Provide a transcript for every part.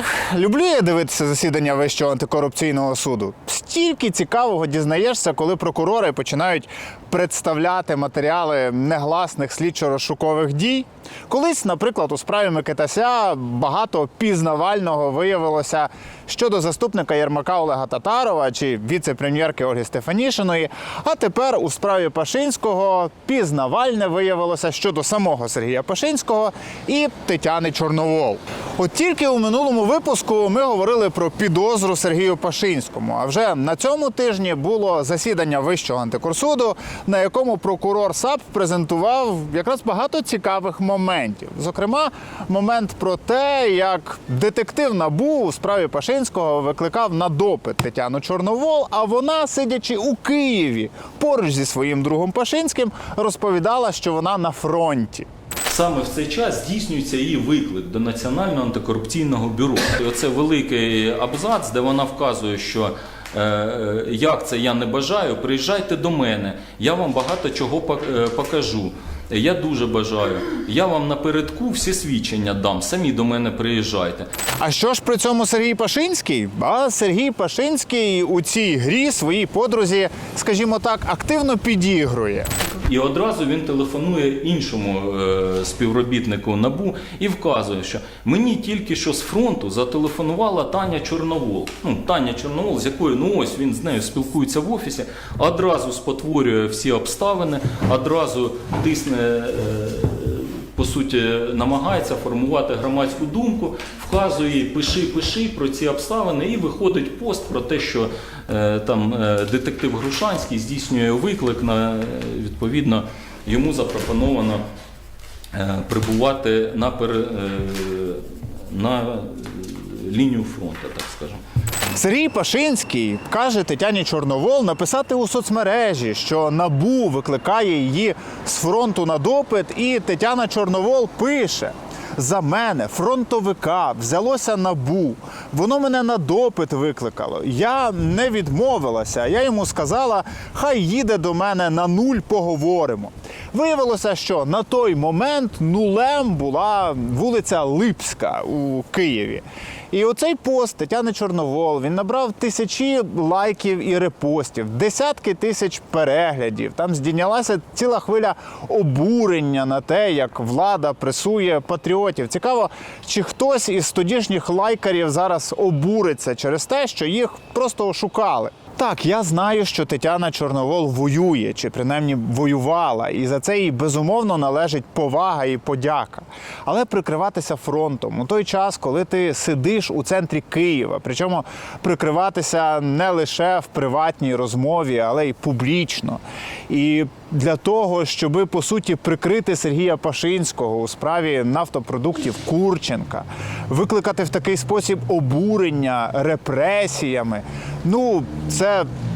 Ех, люблю я дивитися засідання Вищого антикорупційного суду. Стільки цікавого дізнаєшся, коли прокурори починають представляти матеріали негласних слідчо-розшукових дій. Колись, наприклад, у справі Микитася багато пізнавального виявилося щодо заступника Єрмака Олега Татарова чи віце-прем'єрки Ольги Стефанішиної. А тепер у справі Пашинського пізнавальне виявилося щодо самого Сергія Пашинського і Тетяни Чорновол. От тільки у минулому випуску ми говорили про підозру Сергію Пашинському. А вже на цьому тижні було засідання Вищого антикорсуду, на якому прокурор САП презентував якраз багато цікавих моментів. Зокрема, момент про те, як детектив НАБУ у справі Пашинського викликав на допит Тетяну Чорновол, а вона, сидячи у Києві поруч зі своїм другом Пашинським, розповідала, що вона на фронті. Саме в цей час здійснюється її виклик до Національного антикорупційного бюро. І Оце великий абзац, де вона вказує, що е, е, як це я не бажаю, приїжджайте до мене, я вам багато чого е, покажу. Я дуже бажаю. Я вам напередку всі свідчення дам. Самі до мене приїжджайте. А що ж при цьому Сергій Пашинський? А Сергій Пашинський у цій грі своїй подрузі, скажімо так, активно підігрує. І одразу він телефонує іншому е, співробітнику набу і вказує, що мені тільки що з фронту зателефонувала Таня Чорновол. Ну, Таня Чорновол, з якою ну ось він з нею спілкується в офісі, одразу спотворює всі обставини, одразу тисне. е, по суті, намагається формувати громадську думку, вказує пиши, пиши про ці обставини, і виходить пост про те, що е, там е, детектив Грушанський здійснює виклик на е, відповідно йому запропоновано прибувати на, на лінію фронту, так скажемо. Сергій Пашинський каже Тетяні Чорновол написати у соцмережі, що набу викликає її з фронту на допит, і Тетяна Чорновол пише. За мене, фронтовика, взялося набу. Воно мене на допит викликало. Я не відмовилася. Я йому сказала, хай їде до мене на нуль, поговоримо. Виявилося, що на той момент нулем була вулиця Липська у Києві. І оцей пост Тетяни Чорновол він набрав тисячі лайків і репостів, десятки тисяч переглядів. Там здійнялася ціла хвиля обурення на те, як влада пресує патріотів. Цікаво, чи хтось із тодішніх лайкарів зараз обуриться через те, що їх просто ошукали. Так, я знаю, що Тетяна Чорновол воює, чи принаймні воювала, і за це їй безумовно належить повага і подяка. Але прикриватися фронтом у той час, коли ти сидиш у центрі Києва, причому прикриватися не лише в приватній розмові, але й публічно. І для того, щоби по суті прикрити Сергія Пашинського у справі нафтопродуктів Курченка, викликати в такий спосіб обурення репресіями. Ну, це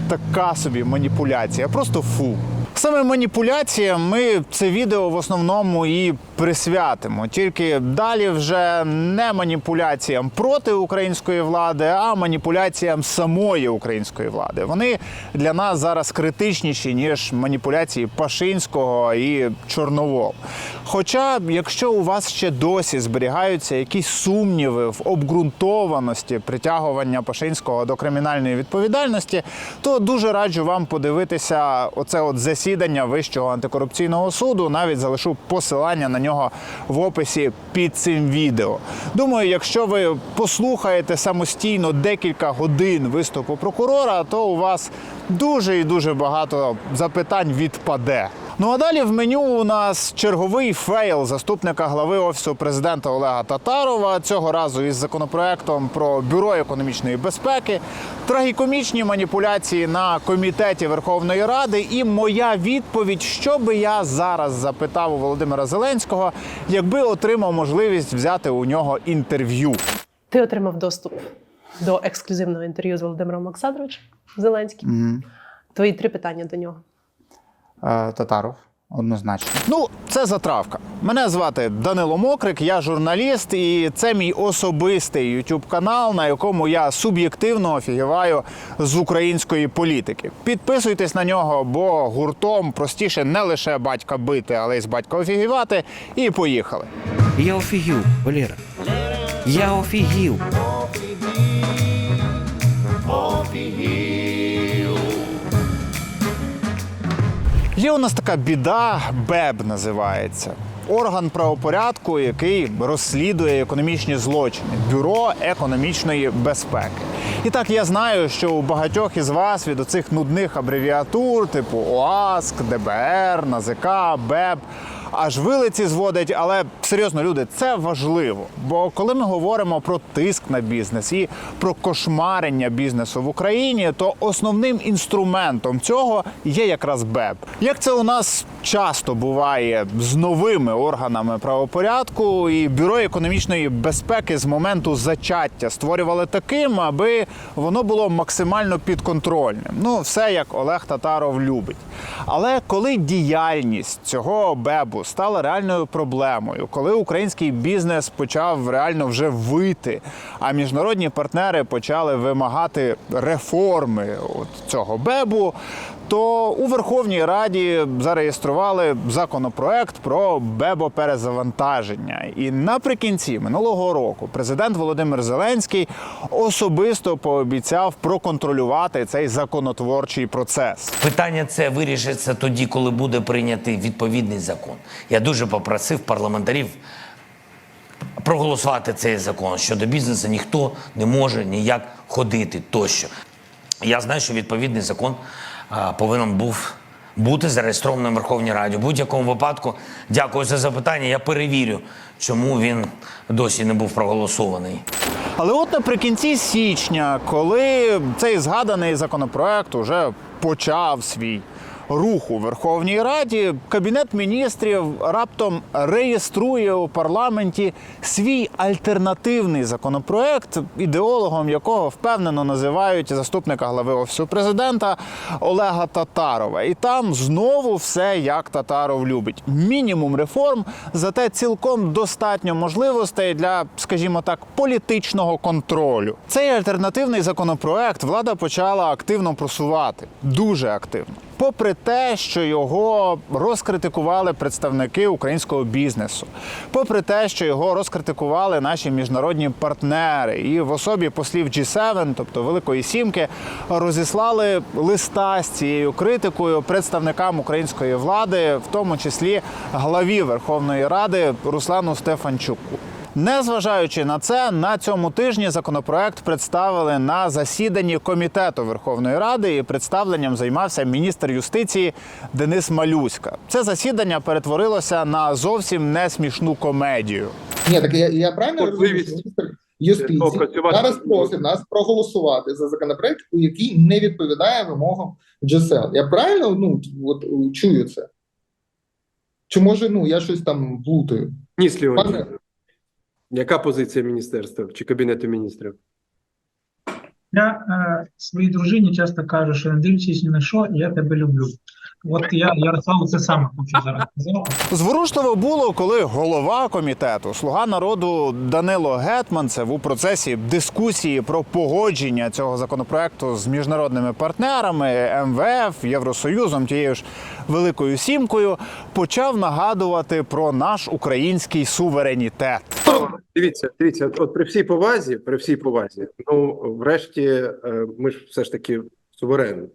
така собі маніпуляція, просто фу. Саме маніпуляціям ми це відео в основному і присвятимо. Тільки далі вже не маніпуляціям проти української влади, а маніпуляціям самої української влади. Вони для нас зараз критичніші ніж маніпуляції Пашинського і Чорновол. Хоча, якщо у вас ще досі зберігаються якісь сумніви в обґрунтованості притягування Пашинського до кримінальної відповідальності, то дуже раджу вам подивитися оце от засідання Вищого антикорупційного суду. Навіть залишу посилання на нього в описі під цим відео. Думаю, якщо ви послухаєте самостійно декілька годин виступу прокурора, то у вас дуже і дуже багато запитань відпаде. Ну а далі в меню у нас черговий фейл заступника глави офісу президента Олега Татарова. Цього разу із законопроектом про бюро економічної безпеки, трагікомічні маніпуляції на комітеті Верховної Ради. І моя відповідь, що би я зараз запитав у Володимира Зеленського, якби отримав можливість взяти у нього інтерв'ю. Ти отримав доступ до ексклюзивного інтерв'ю з Володимиром Олександровичем Зеленським. Твої три питання до нього. Е, Татаров. Однозначно. Ну, це затравка. Мене звати Данило Мокрик, я журналіст, і це мій особистий youtube канал, на якому я суб'єктивно офігіваю з української політики. Підписуйтесь на нього, бо гуртом простіше не лише батька бити, але й з батька офігівати. І поїхали. Я офігів, Валера. Я офігів. Є у нас така біда, БЕБ називається. Орган правопорядку, який розслідує економічні злочини бюро економічної безпеки. І так я знаю, що у багатьох із вас від оцих нудних абревіатур, типу ОАСК, ДБР, НАЗК, БЕБ, аж вилиці зводить, але серйозно, люди, це важливо. Бо коли ми говоримо про тиск на бізнес і про кошмарення бізнесу в Україні, то основним інструментом цього є якраз БЕБ. Як це у нас часто буває з новими органами правопорядку, і бюро економічної безпеки з моменту зачаття створювали таким, аби воно було максимально підконтрольним. Ну, все як Олег Татаров любить. Але коли діяльність цього БЕБу стала реальною проблемою, коли український бізнес почав реально вже вити, а міжнародні партнери почали вимагати реформи от цього БЕБу, то у Верховній Раді зареєстрували законопроект про бебоперезавантаження. І наприкінці минулого року президент Володимир Зеленський особисто пообіцяв проконтролювати цей законотворчий процес. Питання це вирішиться тоді, коли буде прийнятий відповідний закон. Я дуже попросив парламентарів проголосувати цей закон. Щодо бізнесу ніхто не може ніяк ходити тощо. Я знаю, що відповідний закон повинен був бути зареєстрований в Верховній Раді. У будь-якому випадку, дякую за запитання. Я перевірю, чому він досі не був проголосований. Але от наприкінці січня, коли цей згаданий законопроект уже почав свій рух у Верховній Раді, Кабінет міністрів раптом реєструє у парламенті свій альтернативний законопроект, ідеологом якого впевнено називають заступника глави офісу президента Олега Татарова. І там знову все як Татаров любить. Мінімум реформ, зате цілком достатньо можливостей для, скажімо так, політичного контролю. Цей альтернативний законопроект влада почала активно просувати, дуже активно. Попри те, що його розкритикували представники українського бізнесу, попри те, що його розкритикували наші міжнародні партнери, і в особі послів G7, тобто Великої Сімки, розіслали листа з цією критикою представникам української влади, в тому числі главі Верховної Ради Руслану Стефанчуку. Незважаючи на це, на цьому тижні законопроект представили на засіданні комітету Верховної Ради і представленням займався міністр юстиції Денис Малюська. Це засідання перетворилося на зовсім не смішну комедію. Ні, так я, я правильно розумію, що міністр юстиції зараз просить нас проголосувати за законопроект, у який не відповідає вимогам GSL. Я правильно ну от чую це? Чи може ну я щось там плутаю? Ні, Сліон. Яка позиція міністерства чи кабінету міністрів? Я е, своїй дружині часто кажу, що не дивлячись ні на що, я тебе люблю. От я Ярославу це саме хочу зараз. Зворушливо було, коли голова комітету Слуга народу Данило Гетманцев у процесі дискусії про погодження цього законопроекту з міжнародними партнерами МВФ, Євросоюзом, тією ж Великою Сімкою, почав нагадувати про наш український суверенітет. Дивіться, дивіться, от, от при всій повазі, при всій повазі, ну врешті е, ми ж все ж таки суверенні.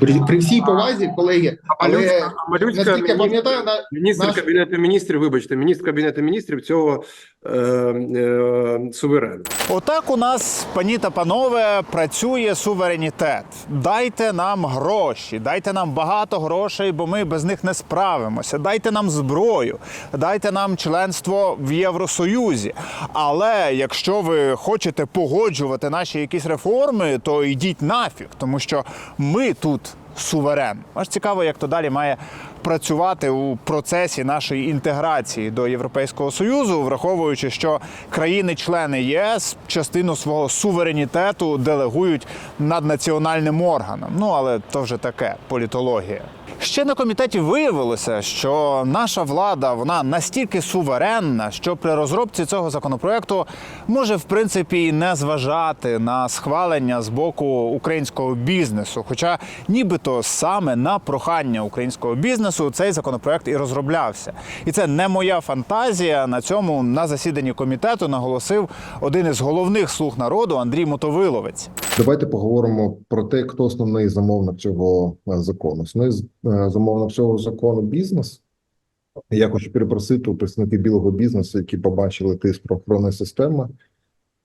При, при всій повазі, колеги, але Малюцька, а Малюцька наскільки пам'ятаю, на міністр наш- кабінету міністрів, вибачте, міністр кабінету міністрів цього е, е, суверен. Отак у нас, пані та панове, працює суверенітет. Дайте нам гроші, дайте нам багато грошей, бо ми без них не справимося. Дайте нам зброю, дайте нам членство в Євросоюзі. Але якщо ви хочете погоджувати наші якісь реформи, то йдіть нафіг, тому що ми тут суверен. Аж цікаво, як то далі має працювати у процесі нашої інтеграції до Європейського союзу, враховуючи, що країни-члени ЄС частину свого суверенітету делегують над національним органом. Ну але то вже таке політологія. Ще на комітеті виявилося, що наша влада вона настільки суверенна, що при розробці цього законопроекту може в принципі і не зважати на схвалення з боку українського бізнесу. Хоча нібито саме на прохання українського бізнесу цей законопроект і розроблявся. І це не моя фантазія. На цьому на засіданні комітету наголосив один із головних слуг народу Андрій Мотовиловець. Давайте поговоримо про те, хто основний замовник цього е, закону. Основний з- всього закону бізнес. Я хочу перепросити у представників білого бізнесу, які побачили тиск правоохоронної системи.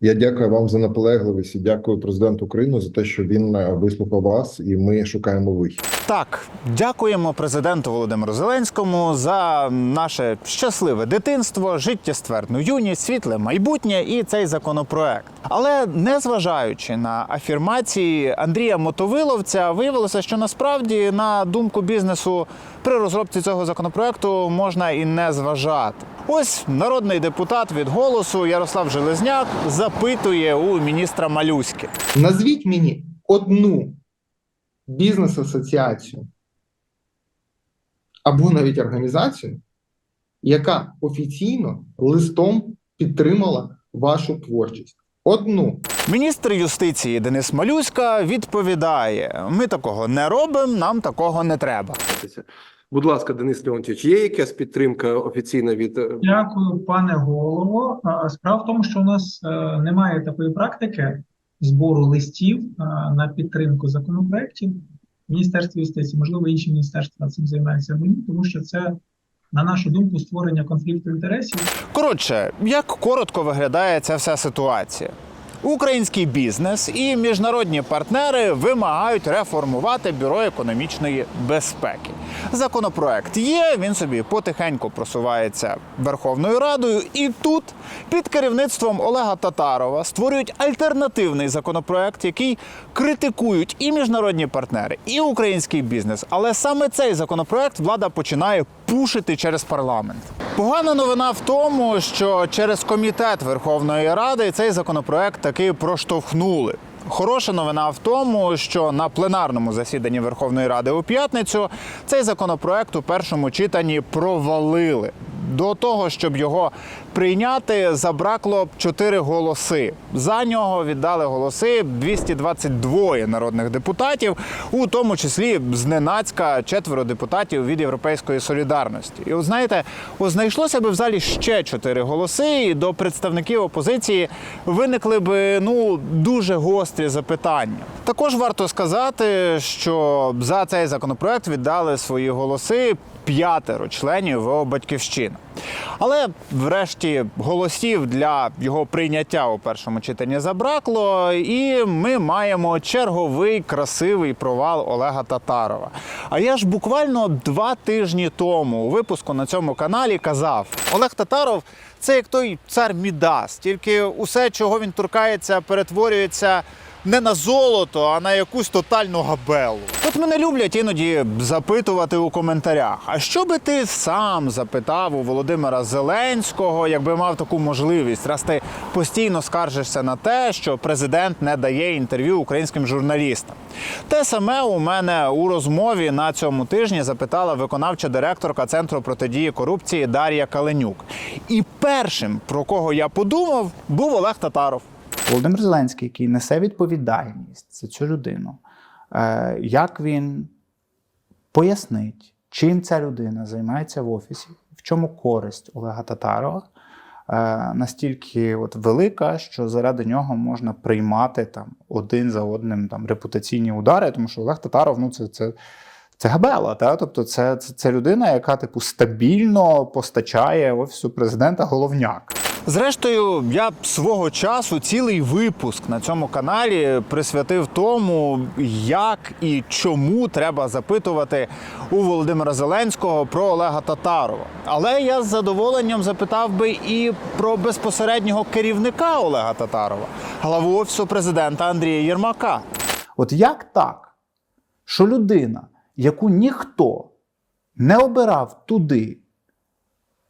Я дякую вам за наполегливість і дякую президенту України за те, що він е, вислухав вас, і ми шукаємо вихід. Так, дякуємо президенту Володимиру Зеленському за наше щасливе дитинство, життєстверну юність, світле майбутнє і цей законопроект. Але незважаючи на афірмації Андрія Мотовиловця, виявилося, що насправді на думку бізнесу при розробці цього законопроекту можна і не зважати. Ось народний депутат від голосу Ярослав Железняк запитує у міністра Малюськи. Назвіть мені одну бізнес-асоціацію або навіть організацію, яка офіційно листом підтримала вашу творчість. Одну. Міністр юстиції Денис Малюська відповідає: ми такого не робимо, нам такого не треба. Будь ласка, Денис Леонтьович, є якась підтримка офіційна від е, Дякую, пане голово. Справа в тому, що у нас е, немає такої практики збору листів е, на підтримку законопроєктів в Міністерстві юстиції. Можливо, інші міністерства цим займаються мені, тому що це, на нашу думку, створення конфлікту інтересів. Коротше, як коротко виглядає ця вся ситуація? Український бізнес і міжнародні партнери вимагають реформувати бюро економічної безпеки. Законопроект є, він собі потихеньку просувається Верховною Радою, і тут під керівництвом Олега Татарова створюють альтернативний законопроект, який критикують і міжнародні партнери, і український бізнес. Але саме цей законопроект влада починає пушити через парламент. Погана новина в тому, що через комітет Верховної Ради цей законопроект таки проштовхнули. Хороша новина в тому, що на пленарному засіданні Верховної Ради у п'ятницю цей законопроект у першому читанні провалили. До того, щоб його прийняти, забракло 4 голоси. За нього віддали голоси 222 народних депутатів, у тому числі зненацька четверо депутатів від Європейської солідарності. І от знаєте, знайшлося би в залі ще 4 голоси, і до представників опозиції виникли би ну дуже гострі запитання. Також варто сказати, що за цей законопроект віддали свої голоси п'ятеро членів ВО Батьківщина. Але, врешті, голосів для його прийняття у першому читанні забракло, і ми маємо черговий красивий провал Олега Татарова. А я ж буквально два тижні тому у випуску на цьому каналі казав: Олег Татаров це як той цар Мідас, тільки усе, чого він торкається, перетворюється не на золото, а на якусь тотальну габелу. От мене люблять іноді запитувати у коментарях: а що би ти сам запитав у Володимира Зеленського, якби мав таку можливість, раз ти постійно скаржишся на те, що президент не дає інтерв'ю українським журналістам? Те саме у мене у розмові на цьому тижні запитала виконавча директорка Центру протидії корупції Дар'я Каленюк. І першим, про кого я подумав, був Олег Татаров. Володимир Зеленський, який несе відповідальність за цю людину, е, як він пояснить, чим ця людина займається в офісі, в чому користь Олега Татарова е, настільки от велика, що заради нього можна приймати там один за одним там репутаційні удари, тому що Олег Татаров, ну це. це це габела, та? тобто це, це, це людина, яка типу стабільно постачає офісу президента головняк. Зрештою, я свого часу цілий випуск на цьому каналі присвятив тому, як і чому треба запитувати у Володимира Зеленського про Олега Татарова. Але я з задоволенням запитав би і про безпосереднього керівника Олега Татарова, главу офісу президента Андрія Єрмака. От як так, що людина, яку ніхто не обирав туди,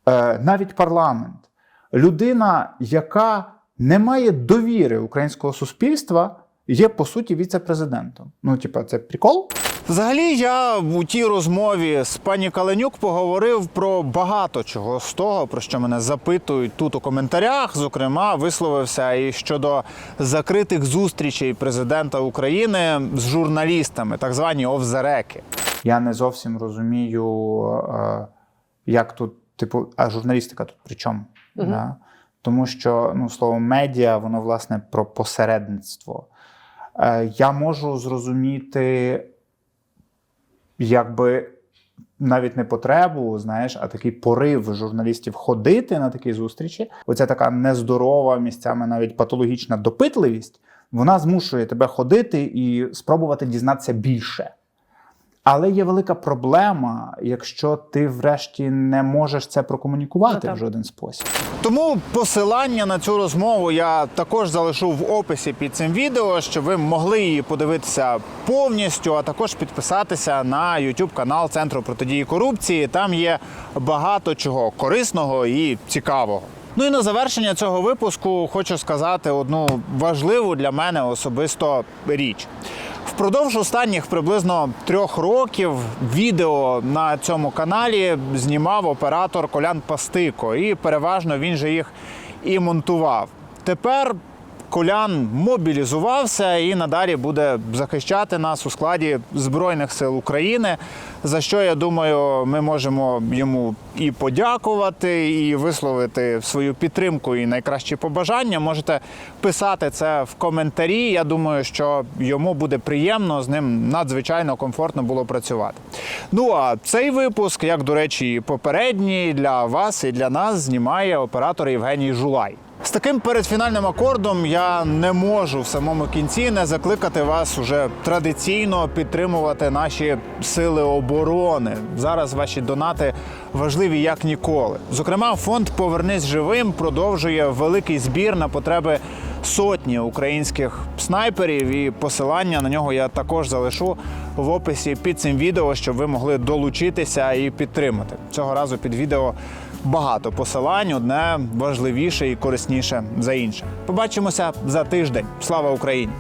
е, навіть парламент, людина, яка не має довіри українського суспільства, є по суті віце-президентом. Ну, типа, це прикол? Взагалі, я у тій розмові з пані Каленюк поговорив про багато чого з того, про що мене запитують тут у коментарях. Зокрема, висловився і щодо закритих зустрічей президента України з журналістами, так звані овзереки. Я не зовсім розумію, е, як тут, типу, а журналістика тут при чому? Мгм. Да? Тому що ну, слово медіа, воно власне про посередництво. Е, Я можу зрозуміти, якби навіть не потребу, знаєш, а такий порив журналістів ходити на такі зустрічі. Оця така нездорова, місцями навіть патологічна допитливість, вона змушує тебе ходити і спробувати дізнатися більше. Але є велика проблема, якщо ти врешті не можеш це Ну, прокомунікувати так. в жоден спосіб. Тому посилання на цю розмову я також залишу в описі під цим відео, щоб ви могли її подивитися повністю, а також підписатися на YouTube канал Центру протидії корупції. Там є багато чого корисного і цікавого. Ну і на завершення цього випуску хочу сказати одну важливу для мене особисто річ. Впродовж останніх приблизно трьох років відео на цьому каналі знімав оператор Колян Пастико, і переважно він же їх і монтував. Тепер Колян мобілізувався і надалі буде захищати нас у складі Збройних сил України. За що я думаю, ми можемо йому і подякувати, і висловити свою підтримку і найкращі побажання. Можете писати це в коментарі. Я думаю, що йому буде приємно, з ним надзвичайно комфортно було працювати. Ну а цей випуск, як до речі, і попередній для вас і для нас знімає оператор Євгеній Жулай. З таким передфінальним акордом я не можу в самому кінці не закликати вас уже традиційно підтримувати наші сили оборони. Зараз ваші донати важливі як ніколи. Зокрема, фонд Повернись живим продовжує великий збір на потреби сотні українських снайперів. І посилання на нього я також залишу в описі під цим відео, щоб ви могли долучитися і підтримати. Цього разу під відео багато посилань, одне важливіше і корисніше за інше. Побачимося за тиждень. Слава Україні!